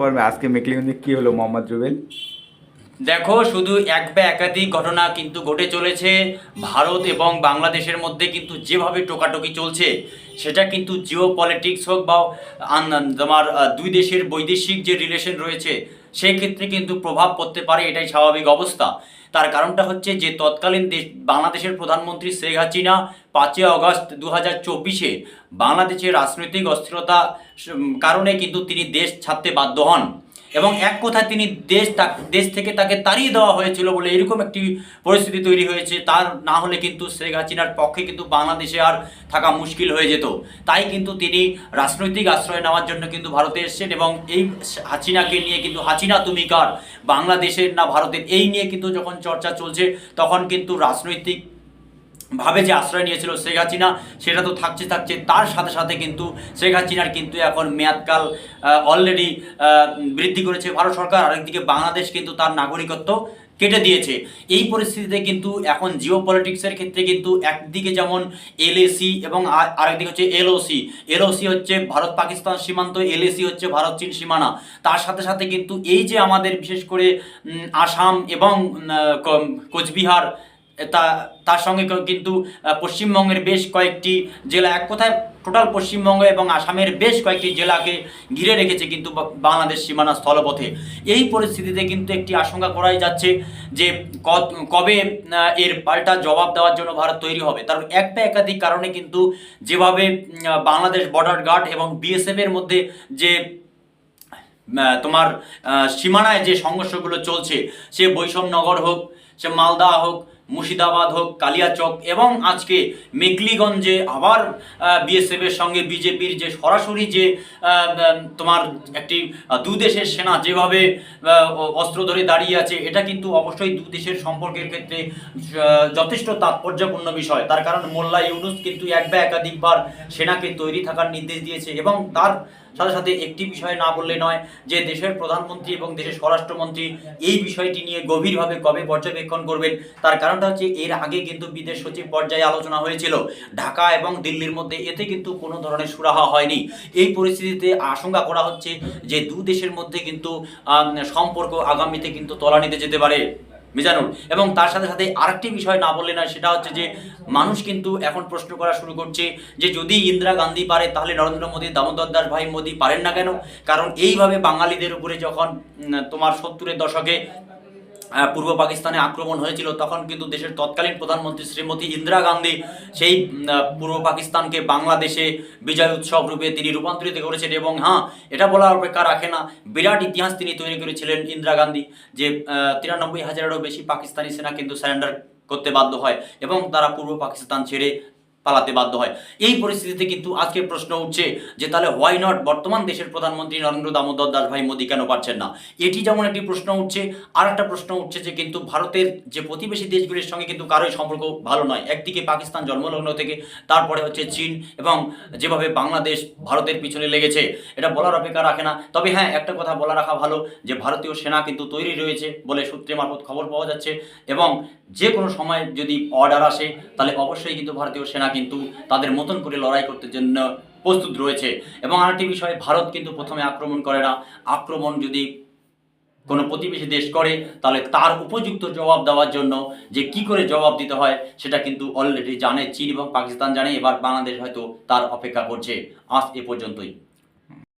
পর্বে আজকে মেকলিগঞ্জে কি হলো, মোহাম্মদ রুবেল দেখো, শুধু এক বা একাধিক ঘটনা কিন্তু ঘটে চলেছে। ভারত এবং বাংলাদেশের মধ্যে কিন্তু যেভাবে টোকাটোকি চলছে, সেটা কিন্তু জিও পলিটিক্স হোক বা তোমার দুই দেশের বৈদেশিক যে রিলেশন রয়েছে সেই ক্ষেত্রে কিন্তু প্রভাব পড়তে পারে, এটাই স্বাভাবিক অবস্থা। তার কারণটা হচ্ছে যে তৎকালীন দেশ বাংলাদেশের প্রধানমন্ত্রী শেখ হাসিনা পাঁচই অগস্ট দু হাজার চব্বিশে বাংলাদেশের রাজনৈতিক অস্থিরতা কারণে কিন্তু তিনি দেশ ছাড়তে বাধ্য হন। এবং এক কথায় তিনি দেশ দেশ থেকে তাকে তাড়িয়ে দেওয়া হয়েছিল বলে এরকম একটি পরিস্থিতি তৈরি হয়েছে। তার না হলে কিন্তু শেখ হাসিনার পক্ষে কিন্তু বাংলাদেশে আর থাকা মুশকিল হয়ে যেত। তাই কিন্তু তিনি রাজনৈতিক আশ্রয় নেওয়ার জন্য কিন্তু ভারতে এসেছেন এবং এই হাসিনাকে নিয়ে কিন্তু, হাসিনা তুমি কার? বাংলাদেশের না ভারতের? এই নিয়ে কিন্তু যখন চর্চা চলছে, তখন কিন্তু রাজনৈতিক ভাবে যে আশ্রয় নিয়েছিল শেখ হাসিনা, সেটা তো থাকছে থাকছে। তার সাথে সাথে কিন্তু শেখ হাসিনার কিন্তু এখন মেয়াদকাল অলরেডি বৃদ্ধি করেছে। ভারত সরকার আরেকদিকে বাংলাদেশ কিন্তু তার নাগরিকত্ব কেটে দিয়েছে। এই পরিস্থিতিতে কিন্তু এখন জিও পলিটিক্সের ক্ষেত্রে কিন্তু একদিকে যেমন এলএসি এবং আর- আরেকদিকে হচ্ছে এলওসি এলওসি হচ্ছে ভারত পাকিস্তান সীমান্ত এলএসি হচ্ছে ভারত চীন সীমানা। তার সাথে সাথে কিন্তু এই যে আমাদের বিশেষ করে আসাম এবং কোচবিহার তা, তার সঙ্গে কিন্তু পশ্চিমবঙ্গের বেশ কয়েকটি জেলা, এক কথায় টোটাল পশ্চিমবঙ্গ এবং আসামের বেশ কয়েকটি জেলাকে ঘিরে রেখেছে কিন্তু বাংলাদেশ সীমানা স্থলপথে। এই পরিস্থিতিতে কিন্তু একটি আশঙ্কা করাই যাচ্ছে যে কবে এর পাল্টা জবাব দেওয়ার জন্য ভারত তৈরি হবে। তার একটা একাধিক কারণে কিন্তু যেভাবে বাংলাদেশ বর্ডার গার্ড এবং বিএসএফ এর মধ্যে যে তোমার সীমানায় যে সংঘর্ষগুলো চলছে, সে বৈষম্যনগর হোক, সে মালদা হোক মুর্শিদাবাদ হোক কালিয়াচক এবং আজকে মেকলিগঞ্জে আবার বিএসএফ এর সঙ্গে বিজেপির যে সরাসরি যে তোমার একটি আহ, দু দেশের সেনা যেভাবে অস্ত্র ধরে দাঁড়িয়ে আছে এটা কিন্তু অবশ্যই দু দেশের সম্পর্কের ক্ষেত্রে যথেষ্ট তাৎপর্যপূর্ণ বিষয়। তার কারণ মোল্লা ইউনুস কিন্তু এক বা একাধিকবার সেনাকে তৈরি থাকার নির্দেশ দিয়েছে এবং তার সাথে সাথে একটি বিষয় না বললে নয় যে দেশের প্রধানমন্ত্রী এবং দেশের স্বরাষ্ট্রমন্ত্রী এই বিষয়টি নিয়ে গভীরভাবে কবে পর্যবেক্ষণ করবেন? তার কারণটা হচ্ছে এর আগে কিন্তু বিদেশ সচিব পর্যায়ে আলোচনা হয়েছিল। ঢাকা এবং দিল্লির মধ্যে এতে কিন্তু কোনো ধরনের সুরাহা হয়নি। এই পরিস্থিতিতে আশঙ্কা করা হচ্ছে যে দু দেশের মধ্যে কিন্তু সম্পর্ক আগামীতে কিন্তু তলানিতে যেতে পারে। মিজানুর। এবং তার সাথে সাথে আরেকটি বিষয় না বললে না সেটা হচ্ছে যে মানুষ কিন্তু এখন প্রশ্ন করা শুরু করছে যে যদি ইন্দিরা গান্ধী পারে, তাহলে নরেন্দ্র মোদী, দামোদর দাস ভাই মোদী পারেন না কেন? কারণ এইভাবে বাঙালিদের উপরে যখন তোমার সত্তরের দশকে পূর্ব পাকিস্তানে আক্রমণ হয়েছিল, তখন কিন্তু দেশের তৎকালীন প্রধানমন্ত্রী শ্রীমতী ইন্দিরা গান্ধী সেই পূর্ব পাকিস্তানকে বাংলাদেশে বিজয় উৎসব রূপে তিনি রূপান্তরিত করেছেন এবং হ্যাঁ এটা বলার অপেক্ষা রাখে না, বিরাট ইতিহাস তিনি তৈরি করেছিলেন ইন্দিরা গান্ধী, যে তিরানব্বই হাজারেরও বেশি পাকিস্তানি সেনা কিন্তু স্যারেন্ডার করতে বাধ্য হয় এবং তারা পূর্ব পাকিস্তান ছেড়ে পালাতে বাধ্য হয়। এই পরিস্থিতিতে কিন্তু আজকে প্রশ্ন উঠছে যে তাহলে হোয়াই নট বর্তমান দেশের প্রধানমন্ত্রী নরেন্দ্র দামোদর দাস ভাই মোদী কেন পারছেন না? এটি যেমন একটি প্রশ্ন উঠছে আর একটা প্রশ্ন উঠছে যে কিন্তু ভারতের যে প্রতিবেশী দেশগুলির সঙ্গে কিন্তু কারোই সম্পর্ক ভালো নয়। একদিকে পাকিস্তান জন্মলগ্ন থেকে, তারপরে হচ্ছে চীন এবং যেভাবে বাংলাদেশ ভারতের পিছনে লেগেছে, এটা বলার অপেক্ষা রাখে না। তবে হ্যাঁ একটা কথা বলা রাখা ভালো যে ভারতীয় সেনা কিন্তু তৈরি রয়েছে বলে সূত্রে মারফত খবর পাওয়া যাচ্ছে এবং যে কোনো সময় যদি অর্ডার আসে, তাহলে অবশ্যই কিন্তু ভারতীয় সেনা কিন্তু তাদের মতন করে লড়াই করতে জন্য প্রস্তুত রয়েছে। এবং আরেকটি বিষয়, ভারত কিন্তু প্রথমে আক্রমণ করে না। আক্রমণ যদি কোনো প্রতিবেশী দেশ করে, তাহলে তার উপযুক্ত জবাব দেওয়ার জন্য যে কি করে জবাব দিতে হয়, সেটা কিন্তু অলরেডি জানে চীন এবং পাকিস্তান জানে। এবার বাংলাদেশ হয়তো তার অপেক্ষা করছে। আজ এ পর্যন্তই।